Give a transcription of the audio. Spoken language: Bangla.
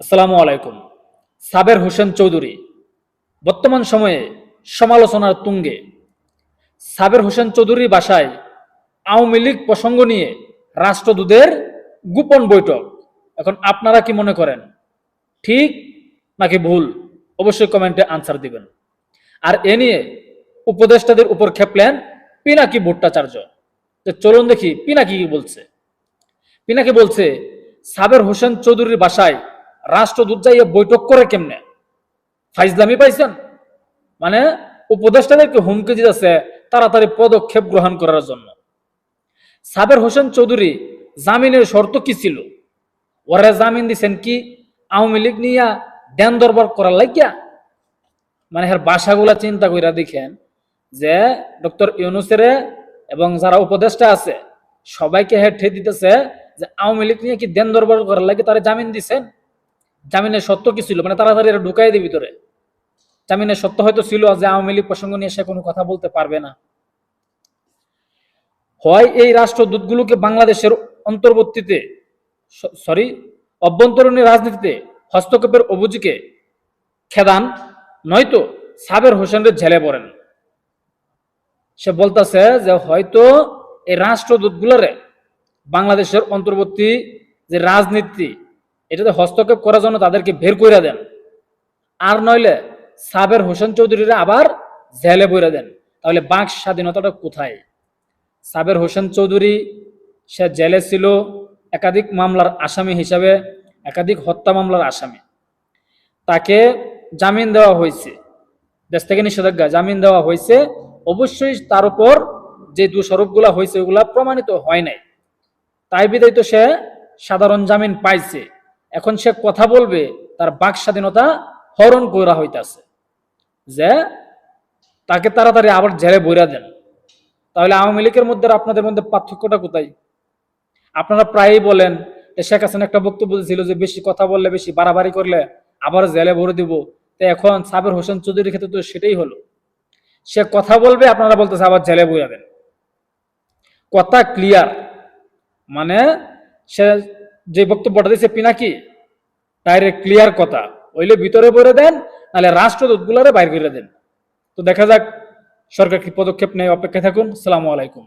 আসসালামু আলাইকুম। সাবের হোসেন চৌধুরী, বর্তমান সময়ে সমালোচনার তুঙ্গে। সাবের হোসেন চৌধুরীর বাসায় আওয়ামী লীগ প্রসঙ্গ নিয়ে রাষ্ট্রদূতের গোপন বৈঠক। এখন আপনারা কি মনে করেন? ঠিক নাকি ভুল? অবশ্যই কমেন্টে আনসার দিবেন। আর এ নিয়ে উপদেষ্টাদের উপর খেপলেন পিনাকি ভট্টাচার্য। তো চলুন দেখি পিনাকি কি বলছে। পিনাকি বলছে, সাবের হোসেন চৌধুরীর বাসায় রাষ্ট্রদূত যাইয়ে বৈঠক করে কেমনে? ফাইজলামি পাইছেন? মানে উপদেষ্টাদেরকে হুমকি দিতেছে তাড়াতাড়ি পদক্ষেপ গ্রহণ করার জন্য। সাবের হোসেন চৌধুরী, জামিনের শর্ত কি ছিল? ওরা জামিন দিছেন কি? আওয়ামী লীগ নিয়া দেন দরবার করার লাগিয়া? মানে এর বাসাগুলা চিন্তা কইরা দেখেন যে ডক্টর ইউনুসের এবং যারা উপদেষ্টা আছে, সবাইকে ঠে দিতেছে যে আওয়ামী লীগ নিয়ে কি দেন দরবার করার লাগে তারা জামিন দিছেন? জামিনের সত্য কি ছিল? মানে তাড়াতাড়ি এটা ঢুকাই দিই ভিতরে। জামিনের সত্য হয়তো ছিল যে আওয়ামী লীগ প্রসঙ্গ নিয়ে সে কোনো কথা বলতে পারবে না। হয় এই রাষ্ট্রদূতগুলোকে বাংলাদেশের অন্তর্বর্তীতে সরি অভ্যন্তরীণ রাজনীতিতে হস্তক্ষেপের অভিযোগে খেদান, নয়তো সাবের হোসেনের ঝেলে পড়েন। সে বলতেছে যে হয়তো এই রাষ্ট্রদূতগুলোরে বাংলাদেশের অন্তর্বর্তী যে রাজনীতি এটাতে হস্তক্ষেপ করার জন্য তাদেরকে বের করে দেন। আর নইলে সাবের হোসেন চৌধুরীরা আবার জেলে বইরা দেন। তাহলে বাক স্বাধীনতাটা কোথায়? সাবের হোসেন চৌধুরী, সে জেলে ছিল একাধিক মামলার আসামি হিসাবে, একাধিক হত্যা মামলার আসামি। তাকে জামিন দেওয়া হয়েছে। দেশ থেকে নিষেধাজ্ঞা জামিন দেওয়া হয়েছে। অবশ্যই তার উপর যে দোষারোপগুলা হয়েছে ওগুলা প্রমাণিত হয় নাই। তাই বিদায় তো সে সাধারণ জামিন পাইছে। এখন সে কথা বলবে, তার বাক স্বাধীনতা হরণ করা হইতাছে। যে তাকে তাড়াতাড়ি আবার জেলে বইরা দেন। তাহলে আওয়ামী লীগের মধ্যে আপনাদের মধ্যে পার্থক্যটা কোথায়? আপনারা প্রায়ই বলেন শেখ হাসিনা একটা বক্তব্য ছিল যে বেশি কথা বললে বেশি বাড়াবাড়ি করলে আবার জেলে ভরে দিব। তো এখন সাবের হোসেন চৌধুরীর ক্ষেত্রে তো সেটাই হলো। সে কথা বলবে, আপনারা বলতেছে আবার জেলে বইয়া দেন। কথা ক্লিয়ার মানে সে যে বক্তব্যটা দিয়েছে পিনাকি ডাইরেক্ট ক্লিয়ার কথা। ওইলে ভিতরে বলে দেন, নাহলে রাষ্ট্রদূত গুলারে বাইর করে দেন। তো দেখা যাক, সরকার কি পদক্ষেপ নেয় অপেক্ষা থাকুন। সালামু আলাইকুম।